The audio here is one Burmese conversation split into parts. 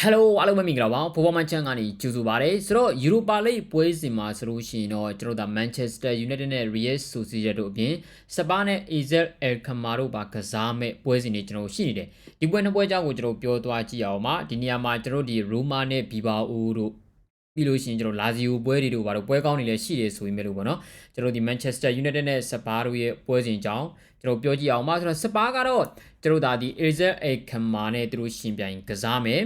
ဟယ်လိုအားလုံးပဲမင်္ဂလာပါဖိုးပေါ်မန်ချန်ကနေကြိုဆိုပါရစေဆိုတော့ Europa League ပွဲစဉ်မှာဆိုလို့ရှိရင်တော့ကျွန်တော်တို့ဒါ Manchester United နဲ့ Real Sociedad တို့အပြင်စပါးနဲ့ AZ Alkmaar တို့ပါကစားမဲ့ပွဲစဉ်တွေကျွန်တော်ရှိနေတယ်ဒီပွဲနှစ်ပွဲကြောင်းကိုကျွန်တော်ပြောသွားကြည့်အောင်ပါဒီနေရာမှာကျွန်တော်ဒီ Roma နဲ့ Bilbao တို့ပြီးလို့ရှိရင်ကျွန်တော်လာဇီယိုပွဲတွေတို့ဘာလို့ပွဲကောင်းတွေလည်းရှိတယ်ဆိုရင်ပဲလို့ပေါ့နော်ကျွန်တော်ဒီ Manchester United နဲ့စပါးတို့ရဲ့ပွဲစဉ်ကြောင်းကျွန်တော်ပြောကြည့်အောင်ပါဆိုတော့စပါးကတော့ကျွန်တော်ဒါဒီ AZ Alkmaar နဲ့သူတို့ရှင်ပြိုင်ကစားမယ်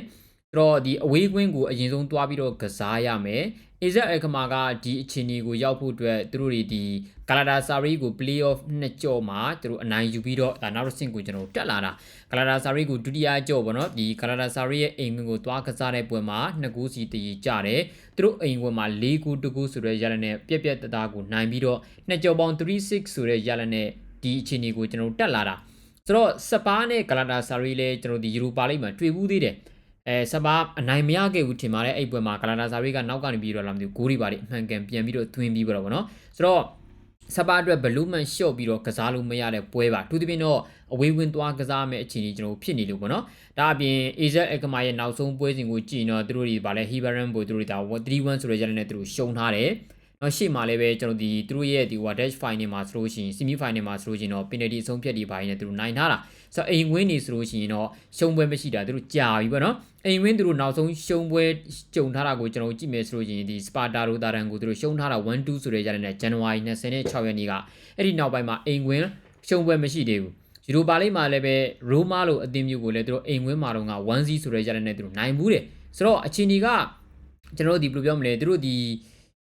တော့ဒီအဝေးကွင်းကိုအရင်ဆုံးတွားပြီးတော့ကစားရမယ်။ AZ Alkmaar ကဒီအခြေအနေကိုရောက်ဖို့အတွက်သူတို့တွေဒီ Galatasaray ကို play-off နှစ်ကြော့မှာသူတို့အနိုင်ယူပြီးတော့ဒါနောက်တစ်ဆင့်ကိုကျွန်တော်တက်လာတာ Galatasaray ကိုဒုတိယကြော့ပေါ့နော်ဒီ Galatasaray ရဲ့အိမ်ဝင်ကိုတွားကစားတဲ့ပွဲမှာနှစ်ကူးစီတည်ကြတယ်။သူတို့အိမ်ဝင်မှာ၄ကူးတကူးဆိုတဲ့ရလနဲ့ပြက်ပြက်တသားကိုနိုင်ပြီးတော့နှစ်ကြော့ပေါင်း36ဆိုတဲ့ရလနဲ့ဒီအခြေအနေကိုကျွန်တော်တက်လာတာ။ဆိုတော့စပါးနဲ့ Galatasaray လည်းကျွန်တော်ဒီယူရိုပါလိမ့်မှာတွေ့ဘူးသေးတယ်။ အဲစပါအနိုင်မရခဲ့ဘူးထင်ပါတယ်အဲ့ပွဲမှာကလာနာဇာရီကနောက်ကနေပြီးတော့လာမသိဘူးဂိုးတွေပါလိအမှန်ကန်ပြန်ပြီးတော့သွင်းပြီးတော့ဗောနော်ဆိုတော့စပါအတွက်ဘလူးမန်ရှော့ပြီးတော့ကစားလို့မရတဲ့ပွဲပါသူသဖြင့်တော့အဝေးဝင်သွားကစားမဲ့အခြေအနေကျွန်တော်ဖြစ်နေလို့ပေါ့နော်ဒါအပြင် AZ အကမာရဲ့နောက်ဆုံးပွဲစဉ်ကိုကြည့်ရင်တော့သူတို့တွေဗာလဲ Hibaran ဘိုသူတို့တွေဒါ3-1ဆိုတဲ့ရလနဲ့သူတို့ရှုံးထားတယ် နော်ရှေ့မှာလည်းပဲကျွန်တော်ဒီသူတို့ရဲ့ဒီ Dash Final မှာဆိုလို့ရှိရင် Semi Final မှာဆိုလို့ရှိရင်တော့ penalty အဆုံးဖြတ်တွေပါရင်လည်းသူတို့နိုင်ထားတာဆိုတော့အိမ်ဝင်းနေဆိုလို့ရှိရင်တော့ရှုံးပွဲမရှိတာသူတို့ကြာပြီပေါ့နော်အိမ်ဝင်းသူတို့နောက်ဆုံးရှုံးပွဲကြုံထားတာကိုကျွန်တော်ကြည့်မယ်ဆိုလို့ရှိရင်ဒီ Sparta တို့တာရန်ကိုသူတို့ရှုံးထားတာ1-2ဆိုတဲ့ကြတဲ့နဲ့ January 26ရက်နေ့ကအဲ့ဒီနောက်ပိုင်းမှာအိမ်ဝင်းရှုံးပွဲမရှိသေးဘူးယူရိုပါလိမ့်မှာလည်းပဲရိုမာလိုအသင်းမျိုးကိုလည်းသူတို့အိမ်ဝင်းမှာတော့က1-0ဆိုတဲ့ကြတဲ့နဲ့သူတို့နိုင်ဘူးတယ်ဆိုတော့အချင်းဒီကကျွန်တော်တို့ဒီဘယ်လိုပြောမလဲသူတို့ဒီ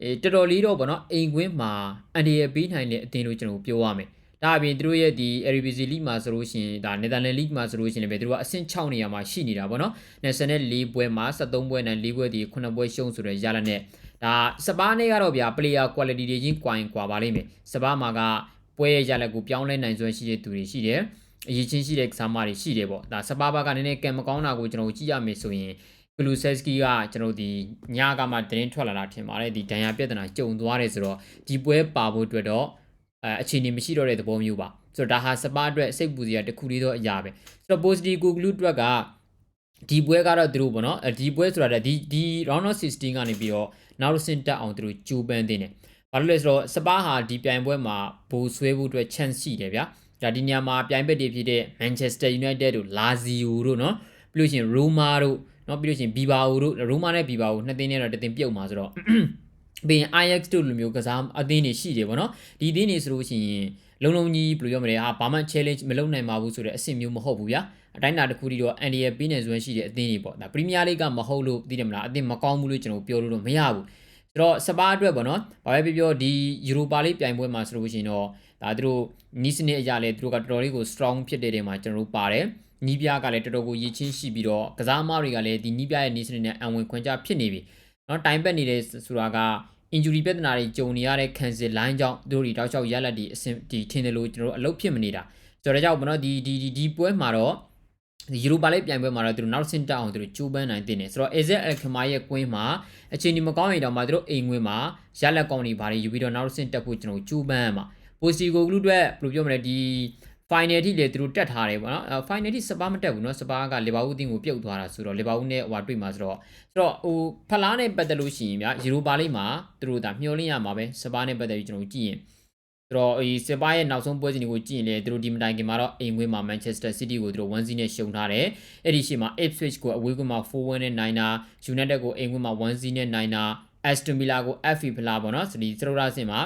အဲတော်တော်လေးတော့ဗောနော်အိမ်ကွင်းမှာအန်ဒီရပေးနိုင်တဲ့အသင်းလို့ကျွန်တော်ပြောရမယ်ဒါအပြင်သူတို့ရဲ့ဒီ Eredivisie League မှာဆိုလို့ရှိရင်ဒါ Netherlands League မှာဆိုလို့ရှိရင်လည်းသူတို့ကအဆင့်6နေရာမှာရှိနေတာပေါ့နော်24ပွဲမှာ73ပွဲနဲ့4ပွဲဒီ9ပွဲရှုံးဆိုတဲ့ရလနဲ့ဒါစပါးနဲ့ကတော့ဗျာ player quality တွေချင်းကွာရင်ကွာပါလိမ့်မယ်စပါးမှာကပွဲရဲ့ရလက်ကိုပြောင်းလဲနိုင်စွမ်းရှိတဲ့သူတွေရှိတယ်အရေးချင်းရှိတဲ့ကစားမတွေရှိတယ်ပေါ့ဒါစပါးဘကနည်းနည်းကံမကောင်းတာကိုကျွန်တော်ကြည့်ရမယ်ဆိုရင် ဂလူဆက်စကီကကျွန်တော်ဒီညကမှတင်းထွက်လာတာထင်ပါတယ်ဒီဒဏ်ရာပြဿနာကြုံသွားတယ်ဆိုတော့ဒီပွဲပါဖို့အတွက်တော့အခြေအနေမရှိတော့တဲ့သဘောမျိုးပါဆိုတော့ဒါဟာစပါအတွက်စိတ်ပူစရာတစ်ခုလေးတော့အရာပဲဆိုတော့ positive ကိုဂလူအတွက်ကဒီပွဲကတော့သူတို့ပေါ့နော်ဒီပွဲဆိုတာဒီဒီ round of 16ကနေပြီးတော့နောက်တစ်ဆင့်တက်အောင်သူတို့ကြိုးပမ်းနေတယ်ဘာလို့လဲဆိုတော့စပါဟာဒီပြိုင်ပွဲမှာဘိုးဆွဲဖို့အတွက် chance ရှိတယ်ဗျာဒါဒီညမှာပြိုင်ဘက်တွေဖြစ်တဲ့ Manchester United တို့ Lazio တို့နော်ပြီးလို့ရှိရင် Roma တို့ နော်ပြီးလို့ရှိရင်ဘီဘာအိုတို့ရိုမာနဲ့ဘီဘာအိုနှစ်သင်းနဲ့တော့တသင်းပြုတ်မှာဆိုတော့ပင် IX တို့လိုမျိုးကစားအသင်းတွေရှိတယ်ဗောနော်ဒီအသင်းတွေဆိုလို့ရှိရင်လုံလုံကြီးဘယ်လိုပြောမလဲဟာဘာမှ challenge မလုပ်နိုင်ပါဘူးဆိုတဲ့အဆင့်မျိုးမဟုတ်ဘူးဗျာအတိုင်းအတာတစ်ခုတည်းတော့ NDL ပေးနေစွမ်းရှိတဲ့အသင်းတွေပေါ့ဒါ Premier League ကမဟုတ်လို့သိတယ်မလားအသင်းမကောင်းဘူးလို့ကျွန်တော်ပြောလို့တော့မရဘူး ဆိုတော့စပါးအတွက်ပေါ့နော်ဘာပဲပြောပြောဒီ Europa League ပြိုင်ပွဲမှာဆိုလို့ရှိရင်တော့ဒါသူတို့နီးစနစ်အရာလဲသူတို့ကတော်တော်လေးကို strong ဖြစ်တဲ့နေရာမှာကျွန်တော်တို့ပါတယ်နီးပြားကလည်းတော်တော်ကိုရည်ချင်းရှိပြီးတော့ကစားသမားတွေကလည်းဒီနီးပြားရဲ့နီးစနစ်နဲ့အံဝင်ခွင့်ကြဖြစ်နေပြီเนาะတိုင်ပတ်နေတဲ့ဆိုတာက injury ပြဿနာတွေကြုံနေရတဲ့ cancel line ကြောင့်တို့တွေတောက်လျှောက်ရလက်ဒီအဆင်ဒီထင်တယ်လို့ကျွန်တော်တို့အလုပ်ဖြစ်မနေတာဆိုတော့ကြောင့်ဘောနော်ဒီဒီဒီဒီပွဲမှာတော့ဒီ ယူရိုပါလိပြိုင်ပွဲမှာတော့သူတို့နောက်ဆင့်တက်အောင်သူတို့ကြိုးပမ်းနိုင်တင်တယ်ဆိုတော့ AZ Alkmaar ရဲ့ကွင်းမှာအချိန်ဒီမကောင်းရင်တောင်မှသူတို့အိမ်ငွေမှာရလက်ကောင်းတွေဘာတွေယူပြီးတော့နောက်ဆင့်တက်ဖို့ကျွန်တော်ကြိုးပမ်းမှာပိုစီကိုဂလူအတွက်ဘယ်လိုပြောမလဲဒီ final ထိလေသူတို့တက်ထားတယ်ပေါ့နော် final ထိစပါမတက်ဘူးနော်စပါကလီဗာပူးအသင်းကိုပြုတ်သွားတာဆိုတော့လီဗာပူးနဲ့ဟိုတွေ့မှာဆိုတော့ဆိုတော့ဟိုဖလားနဲ့ပတ်သက်လို့ရှိရင်ဗျာယူရိုပါလိမှာသူတို့ဒါမျှော်လင့်ရမှာပဲစပါနဲ့ပတ်သက်ပြီးကျွန်တော်ကြည့်ရင် ဆိုတော့ဒီစပါရဲ့နောက်ဆုံးပွဲစဉ်တွေကိုကြည့်ရင်လေသူတို့ဒီမတိုင်ခင်မှာတော့အိမ်ဝင်းမှာ Manchester City ကိုသူတို့1-0နဲ့ရှုံထားတယ်အဲ့ဒီရှေ့မှာ Ipswich ကိုအဝေးကွင်းမှာ4-1နဲ့နိုင်တာ United ကိုအိမ်ဝင်းမှာ1-0နဲ့နိုင်တာ Aston Villa ကို FA ဖလားပေါ့နော်ဆိုဒီစရိုရာစင်မှာ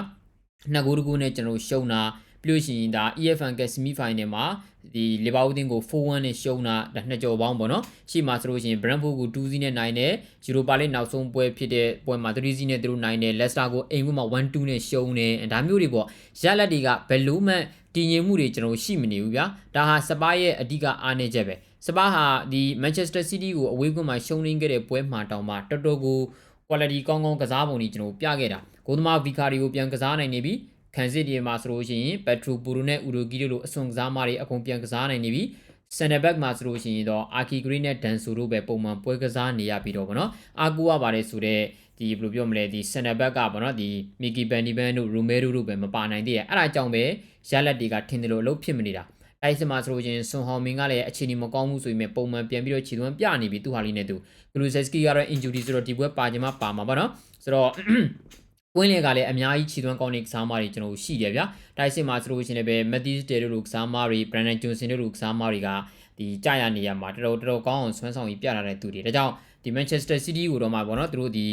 နှစ်ဂိုးတကူနဲ့ကျွန်တော်ရှုံးတာ ပြီးလို့ရှိရင်ဒါ EFN က semi final မှာဒီလီဗာပူးတင်းကို4-1နဲ့ရှုံးတာဒါနှစ်ကြော်ပေါင်းပေါ့နော်ရှေ့မှာဆိုလို့ရှိရင် Brentford ကို2-0နဲ့နိုင်တယ်ယူရိုပါလိနောက်ဆုံးပွဲဖြစ်တဲ့ပွဲမှာ3-0နဲ့သူတို့နိုင်တယ် Leicester ကိုအိမ်ကွင်းမှာ1-2နဲ့ရှုံးတယ်ဒါမျိုးတွေပေါ့ရလက်တွေကဘယ်လို့မှတည်ငြိမ်မှုတွေကျွန်တော်ရှိမနေဘူးဗျာဒါဟာစပါးရဲ့အဓိကအားနည်းချက်ပဲစပါးဟာဒီ Manchester City ကိုအဝေးကွင်းမှာရှုံးရင်းခဲ့တဲ့ပွဲမှာတောင်မှတော်တော်ကို quality ကောင်းကောင်းကစားပုံတွေကျွန်တော်ပြခဲ့တာဂိုးသမား Vicario ကိုပြန်ကစားနိုင်နေပြီ ခံစစ်တွေမှာဆိုလို့ရှိရင် Petro Puro နဲ့ Urugi တို့လိုအစွန်ကစားမတွေအကုန်ပြန်ကစားနိုင်နေပြီ center back မှာဆိုလို့ရှိရင်တော့ Aki Green နဲ့ Danso တို့ပဲပုံမှန်ပွဲကစားနေရပြီးတော့ဗောနော်အာကူရပါတယ်ဆိုတော့ဒီဘယ်လိုပြောမလဲဒီ center back ကဗောနော်ဒီ Mickey Benny Ban တို့ Romero တို့ပဲမပါနိုင်သေးရအဲ့ဒါကြောင့်ပဲရလက်တွေကထင်တယ်လို့အလုပ်ဖြစ်မနေတာတိုက်စစ်မှာဆိုလို့ချင်းဆွန်ဟော်မင်ကလည်းအခြေအနေမကောင်းဘူးဆိုပေမဲ့ပုံမှန်ပြန်ပြီးတော့ခြေသွမ်းပြနေပြီသူဟာလေးနဲ့သူဂလူဆက်စကီကတော့ injury ဆိုတော့ဒီပွဲပါချင်မှပါမှာပေါ့နော်ဆိုတော့ ကွင်းလင်ကလည်းအများကြီးခြေသွမ်းကောင်းတဲ့ကစားမတွေကျွန်တော်ရှိတယ်ဗျာတိုက်စစ်မှာဆိုလို့ချင်းလည်းပဲ Matthews တဲတို့လိုကစားမတွေ Brandon Johnson တို့လိုကစားမတွေကဒီကြာရနေရမှာတော်တော်တော်တော်ကောင်းအောင်ဆွမ်းဆောင်ပြီးပြလာတဲ့သူတွေဒါကြောင့်ဒီ Manchester City ကိုတော့မှပေါ့နော်သူတို့ဒီ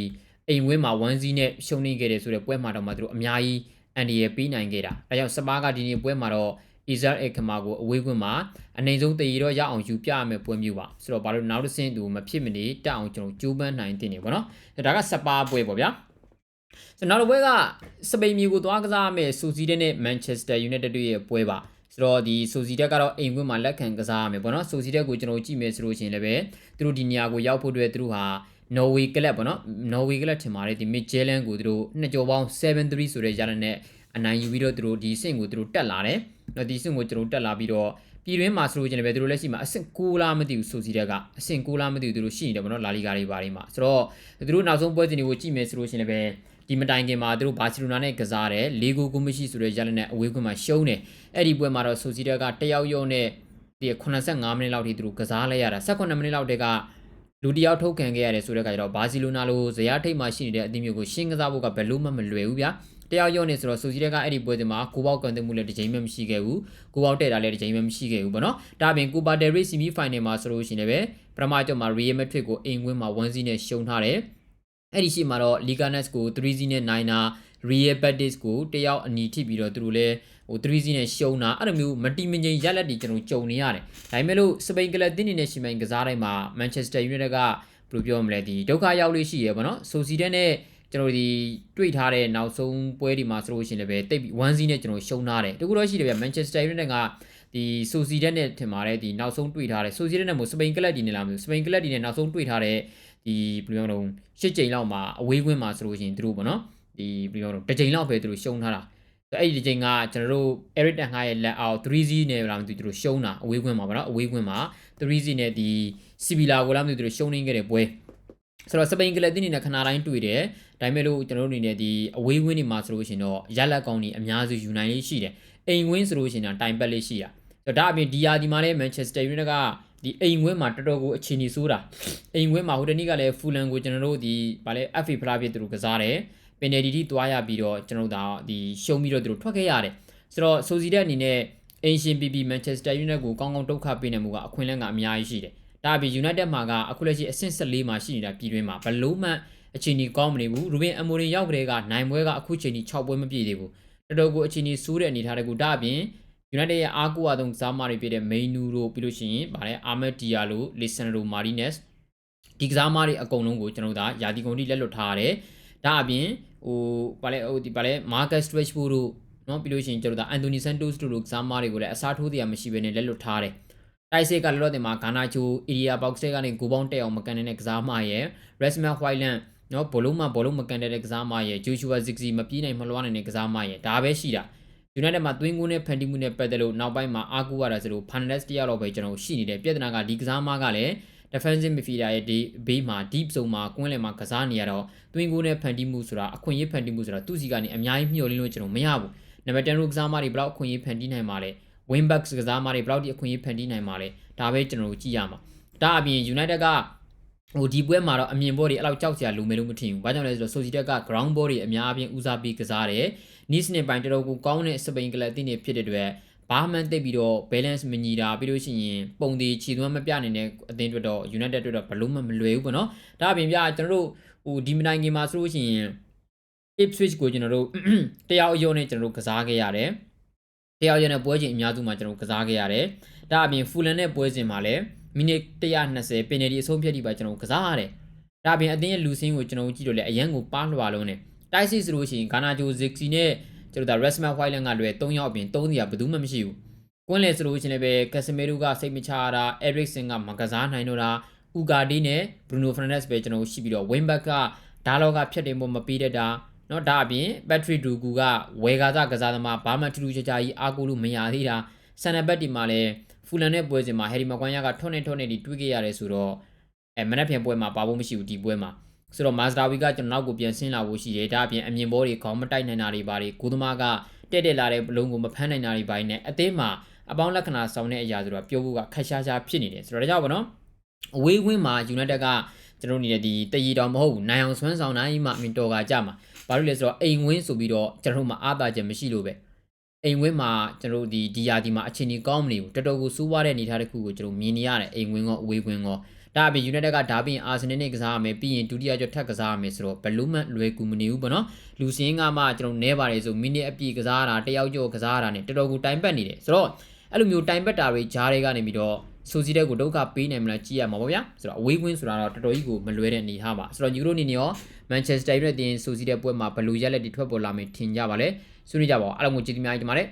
အိမ်ဝင်းမှာ1-0နဲ့ရှုံးနေခဲ့တယ်ဆိုတဲ့ပွဲမှာတော့မှသူတို့အများကြီးအန်ဒီရပေးနိုင်ခဲ့တာဒါကြောင့်စပါးကဒီနေ့ပွဲမှာတော့ Isaac Ekama ကိုအဝေးကွင်းမှာအနေဆုံးတည်ရတော့ရအောင်ယူပြရမယ်ပွဲမျိုးပါဆိုတော့ဘာလို့နောက်တစ်ဆင့်သူမဖြစ်မနေတက်အောင်ကျွန်တော်ကြိုးပမ်းနိုင်တင်နေပေါ့နော်ဒါကစပါးပွဲပေါ့ဗျာ ဆိုတော့နောက်တစ်ပွဲကစပိန်မျိုးကိုသွားကစားမယ်စူစီတဲ့နဲ့ Manchester United တို့ရဲ့ပွဲပါဆိုတော့ဒီဆိုစီတက်ကတော့အိမ်ကွင်းမှာလက်ခံကစားရမယ်ပေါ့နော်ဆိုစီတက်ကိုကျွန်တော်ကြည့်မယ်ဆိုလို့ရှိရင်လည်းပဲသူတို့ဒီနေရာကိုရောက်ဖို့အတွက်သူတို့ဟာ Norway ကလပ်ပေါ့နော် Norway ကလပ်ထင်ပါတယ်ဒီ Midtjylland ကိုသူတို့နှစ်ကြော်ပေါင်း7-3ဆိုတဲ့ရတဲ့နဲ့အနိုင်ယူပြီးတော့သူတို့ဒီဆင့်ကိုသူတို့တက်လာတယ်။တော့ဒီဆင့်ကိုကျွန်တော်တက်လာပြီးတော့ပြည်တွင်းမှာဆိုလို့ကျင်လည်းပဲသူတို့လက်ရှိမှာအဆင့်6လားမသိဘူးဆိုစီတက်ကအဆင့်6လားမသိဘူးသူတို့ရှိနေတယ်ပေါ့နော်လာလီဂါတွေဘာတွေမှာဆိုတော့သူတို့နောက်ဆုံးပွဲစဉ်တွေကိုကြည့်မယ်ဆိုလို့ကျင်လည်းပဲ ဒီမတိုင်ခင်မှာသူတို့ဘာစီလိုနာနဲ့ကစားတယ်လေဂိုကိုမရှိဆိုတဲ့ရလက်နဲ့အဝေးကွင်းမှာရှုံးတယ်အဲ့ဒီပွဲမှာတော့ဆိုစီတက်ကတယောက်ရုံနဲ့ဒီ85မိနစ်လောက်ထိသူတို့ကစားလိုက်ရတာ18မိနစ်လောက်တည်းကလူတယောက်ထုတ်ခံခဲ့ရတယ်ဆိုတဲ့အခါကျတော့ဘာစီလိုနာလိုဇယားထိပ်မှာရှိနေတဲ့အသင်းမျိုးကိုရှင်းကစားဖို့ကဘယ်လို့မှမလွယ်ဘူးဗျာတယောက်ရုံနေဆိုတော့ဆိုစီတက်ကအဲ့ဒီပွဲစဉ်မှာကိုပေါက်ကန်တဲ့မှုလည်းတစ်ချိန်မှမရှိခဲ့ဘူးကိုပေါက်တဲ့တာလည်းတစ်ချိန်မှမရှိခဲ့ဘူးပေါ့နော်ဒါပြင်ကိုပါတယ်ရီဆီမီဖိုင်နယ်မှာဆိုလို့ရှိရင်လည်းပထမကြော့မှာရီယယ်မက်ထရစ်ကိုအိမ်ကွင်းမှာ1-0နဲ့ရှုံးထားတယ် အဲ့ဒီရှိမှာတော့ Liga Nets ကို3-0နဲ့နိုင်တာ Real Betis ကိုတယောက်အနီထိပြီးတော့သူတို့လည်းဟို3-0နဲ့ရှုံးတာအဲ့လိုမျိုးမတီမငြိမ်ရက်လက်တွေကျွန်တော်ကြုံနေရတယ်။ဒါပေမဲ့လို့စပိန်ကလပ်တင်းနေနဲ့ရှင်မိုင်ကစားတိုင်းမှာ Manchester United ကဘယ်လိုပြောမလဲဒီဒုက္ခရောက်လို့ရှိရပါတော့။ဆိုစီတဲ့နဲ့ကျွန်တော်ဒီတွေ့ထားတဲ့နောက်ဆုံးပွဲဒီမှာဆိုလို့ရှိရင်လည်းတိတ်ပြီး1-0နဲ့ကျွန်တော်ရှုံးထားတယ်။တကူတော့ရှိတယ်ဗျ Manchester United ကဒီဆိုစီတဲ့နဲ့ထင်ပါတယ်ဒီနောက်ဆုံးတွေ့ထားတယ်ဆိုစီတဲ့နဲ့မို့စပိန်ကလပ်ဒီနဲ့လာမျိုးစပိန်ကလပ်ဒီနဲ့နောက်ဆုံးတွေ့ထားတဲ့ ဒီဘယ်လိုပြောလဲရှစ်ကြိမ်လောက်မှာအဝေးကွင်းမှာဆိုလို့ရှိရင်သူတို့ပေါ့နော်ဒီဘယ်လိုပြောလဲတစ်ကြိမ်လောက်ပဲသူတို့ရှုံးထားတာအဲ့ဒီချိန်ကကျွန်တော်တို့ Eric Ten Hag ရဲ့လက်အောက် 3Z နဲ့လာမသိသူတို့ရှုံးတာအဝေးကွင်းမှာပေါ့နော်အဝေးကွင်းမှာ 3Z နဲ့ဒီ Sibila ကိုလာမသိသူတို့ရှုံးနေခဲ့တဲ့ပွဲဆိုတော့စပိန်ကလပ်တင်းနေနဲ့ခဏတိုင်းတွေ့တယ်ဒါပေမဲ့လို့ကျွန်တော်တို့အနေနဲ့ဒီအဝေးကွင်းတွေမှာဆိုလို့ရှိရင်တော့ရလက်ကောင်းတွေအများစုယူနိုင်လေးရှိတယ်အိမ်ဝင်းဆိုလို့ရှိရင်တော့တိုင်ပတ်လေးရှိတာဆိုတော့ဒါအပြင်ဒီယာဒီမှာလည်း Manchester United က ဒီအိမ်ဝင်းမှာတော်တော်ကိုအခြေအနေဆိုးတာအိမ်ဝင်းမှာဟိုတနေ့ကလည်းဖူလန်ကိုကျွန်တော်တို့ဒီဗာလဲ FA ဖလားပြသူတို့ကစားတယ်ပင်နယ်ဒီတီတွားရပြီးတော့ကျွန်တော်တို့ဒါဒီရှုံးပြီးတော့သူတို့ထွက်ခဲ့ရတယ်ဆိုတော့ဆိုစီတဲ့အနေနဲ့အင်ရှင် PP Manchester United ကိုကောင်းကောင်းဒုက္ခပေးနေမှုကအခွင့်အလမ်းကအများကြီးရှိတယ်ဒါအပြင် United မှာကအခုလက်ရှိအဆင့်14မှာရှိနေတာပြည်တွင်းမှာဘလို့မှအခြေအနေကောင်းမနေဘူးရူဘင်အမိုရင်ရောက်ကြတဲ့ကနိုင်ပွဲကအခုချိန်ထိ6ပွဲမပြည့်သေးဘူးတော်တော်ကိုအခြေအနေဆိုးတဲ့အနေထားတကူဒါအပြင် United ရဲ့အားကိုးအဆုံးကစားမတွေဖြစ်တဲ့ Mainu တို့ပြီးလို့ရှိရင်ဗာလဲ Ahmed Diallo, Lisandro Martinez ဒီကစားမတွေအကုန်လုံးကိုကျွန်တော်တို့ဒါယာတီကုန်တိလက်လွတ်ထားရတယ်။ဒါအပြင်ဟိုဗာလဲဟိုဒီဗာလဲ Marcus Rashford တို့နော်ပြီးလို့ရှိရင်ကျွန်တော်တို့ဒါ Anthony Santos တို့လိုကစားမတွေကိုလည်းအစားထိုးတရားမရှိဘဲနဲ့လက်လွတ်ထားတယ်။တိုက်စစ်ကလောလောတင်မှာဂါနာချို area box တွေကနေဂိုပေါင်းတက်အောင်မကန်တဲ့ကစားမရဲ့ Rasmus Hojlund နော်ဘောလုံးမဘောလုံးမကန်တဲ့ကစားမရဲ့ Joshua Zirkzee မပြေးနိုင်မလွှားနိုင်တဲ့ကစားမရဲ့ဒါပဲရှိတာ။ United မှာသွင်းကိုနဲ့ဖန်တီးမှုနဲ့ပတ်သက်လို့နောက်ပိုင်းမှာအားကိုးရတာဆိုလို့ Fernandes တယောက်တော့ပဲကျွန်တော်ရှိနေတယ်ပြဿနာကဒီကစားမကလည်း defensive midfielder ရဲ့ဒီဘေးမှာ deep zone မှာကွင်းလယ်မှာကစားနေရတော့သွင်းကိုနဲ့ဖန်တီးမှုဆိုတာအခွင့်အရေးဖန်တီးမှုဆိုတာသူ့စီကနေအများကြီးမျှော်လင့်လို့ကျွန်တော်မရဘူးနံပါတ်10ရိုကစားမတွေဘယ်လောက်အခွင့်အရေးဖန်တီးနိုင်မှာလဲ wing back ကစားမတွေဘယ်လောက်ဒီအခွင့်အရေးဖန်တီးနိုင်မှာလဲဒါပဲကျွန်တော်တို့ကြည့်ရမှာဒါအပြင် United ကဟိုဒီပွဲမှာတော့အမြင်ဘောတွေအဲ့လောက်ကြောက်စရာလိုမယ်လို့မထင်ဘူး။ဘာကြောင့်လဲဆိုတော့ Sociedad က ground ball တွေအများအပြားဦးစားပေးကစားတယ်။ Nice နဲ့ပိုင်းတော်တော်ကိုကောင်းတဲ့စပိန်ကလပ်တင်းတွေဖြစ်တဲ့အတွက်ဘာမှန်သိပ်ပြီးတော့ balance မညီတာပြီးလို့ရှိရင်ပုံသေးခြေသွမ်းမပြနိုင်တဲ့အသင်းတွေတော့ United တွေတော့ဘလို့မှမလွယ်ဘူးပေါ့နော်။ဒါအပြင်ပြကျွန်တော်တို့ဟိုဒီမနိုင်ခင်မှာဆိုလို့ရှိရင် Ipswich ကိုကျွန်တော်တို့တယောက်အယုံနဲ့ကျွန်တော်တို့ကစားခဲ့ရတယ်။တယောက်ရနဲ့ပွဲချိန်အများစုမှာကျွန်တော်တို့ကစားခဲ့ရတယ်။ဒါအပြင် Fulham နဲ့ပွဲစဉ်မှာလည်းမိနစ်120ပင်နယ်ဒီအဆုံးဖြတ်ထိပါကျွန်တော်ကစားရတယ်။ဒါအပြင်အသင်းရဲ့လူစင်းကိုကျွန်တော်ကြည့်လို့လည်းအရန်ကိုပါလွှာလုံးနဲ့ တိုက်စစ်ဆိုလို့ရှိရင်ဂါနာဂျိုဇစ်စီနဲ့ကျွန်တော်ဒါ Rasmus Hojlund ကလွယ်3ယောက်အပြင်3စီကဘယ်သူမှမရှိဘူး။ကွင်းလေဆိုလို့ရှိရင်လည်းပဲ Casemiro ကစိတ်မချတာ Eriksen ကမကစားနိုင်တော့တာဥကာဒီနဲ့ Bruno Fernandes ပဲကျွန်တော်ရှိပြီးတော့ Wingback ကဒါလောကဖြတ်တင်ဖို့မပေးတတ်တာเนาะဒါအပြင် Patrick Dugu ကဝယ်ကားစားကစားသမားဘာမှထူးထူးခြားခြားကြီးအားကိုးလို့မရသေးတာဆန်နဘက်ဒီမှာလည်းဖူလန်နဲ့ပွဲစဉ်မှာဟယ်ရီမကွန်ယာကထွန်းနေထွန်းနေဒီတွေးခဲ့ရတယ်ဆိုတော့အဲမနက်ဖြန်ပွဲမှာပါဖို့မရှိဘူးဒီပွဲမှာ ဆိုတော့မာစတာဝီကကျွန်တော်နောက်ကိုပြန်ဆင်းလာဖို့ရှိတယ်ဒါအပြင်အမြင်ဘောတွေခေါင်းမတိုက်နိုင်တာတွေပါတယ်ကိုသမားကတဲ့တဲ့လာတဲ့ဘလုံးကိုမဖမ်းနိုင်တာတွေပိုင်းနဲ့အသင်းမှာအပေါင်းလက္ခဏာဆောင်တဲ့အရာဆိုတော့ပြောဖို့ကခက်ရှားရှားဖြစ်နေတယ်ဆိုတော့ဒါကြောင့်ဗောနော်အဝေးဝင်းမှာ United ကကျွန်တော်တို့နေတဲ့ဒီတရီတော်မဟုတ်ဘူးနိုင်အောင်ဆွမ်းဆောင်နိုင်မှအမင်တော်ကကြမှာဘာလို့လဲဆိုတော့အိမ်ဝင်းဆိုပြီးတော့ကျွန်တော်တို့မှာအားသာချက်မရှိလို့ပဲအိမ်ဝင်းမှာကျွန်တော်တို့ဒီဒီယာဒီမှာအခြေအနေကောင်းမနေဘူးတော်တော်ကိုစူးဝါးတဲ့အနေအထားတစ်ခုကိုကျွန်တော်မြင်နေရတယ်အိမ်ဝင်းကောအဝေးဝင်းကော ဒါအပြင် United ကဒါပြင်အာဆင်နယ်နဲ့ကစားရမယ်ပြီးရင်ဒုတိယကျော်ထပ်ကစားရမယ်ဆိုတော့ဘလူးမန်လွယ်ကူမနေဘူးပေါ့နော်လူစင်းကမှကျွန်တော်နဲပါတယ်ဆိုမိနစ်အပြည့်ကစားရတာတယောက်ကျော်ကစားရတာ ਨੇ တော်တော်ကိုတိုင်ပတ်နေတယ်ဆိုတော့အဲ့လိုမျိုးတိုင်ပတ်တာတွေဂျားတွေကနေပြီးတော့ဆိုစီတဲ့ကိုဒုက္ခပေးနိုင်မလားကြည့်ရမှာပေါ့ဗျာဆိုတော့အဝေးကွင်းဆိုတာတော့တော်တော်ကြီးကိုမလွယ်တဲ့အနေထားပါဆိုတော့ယူရိုအနေနဲ့ရောမန်ချက်စတာယူနိုက်တက်ဆိုစီတဲ့ပွဲမှာဘယ်လိုရက်လက်တွေထွက်ပေါ်လာမယ်ထင်ကြပါလဲဆွေးနွေးကြပါဦးအားလုံးကိုကြည့်ကြပါဦးဒီမှာလေ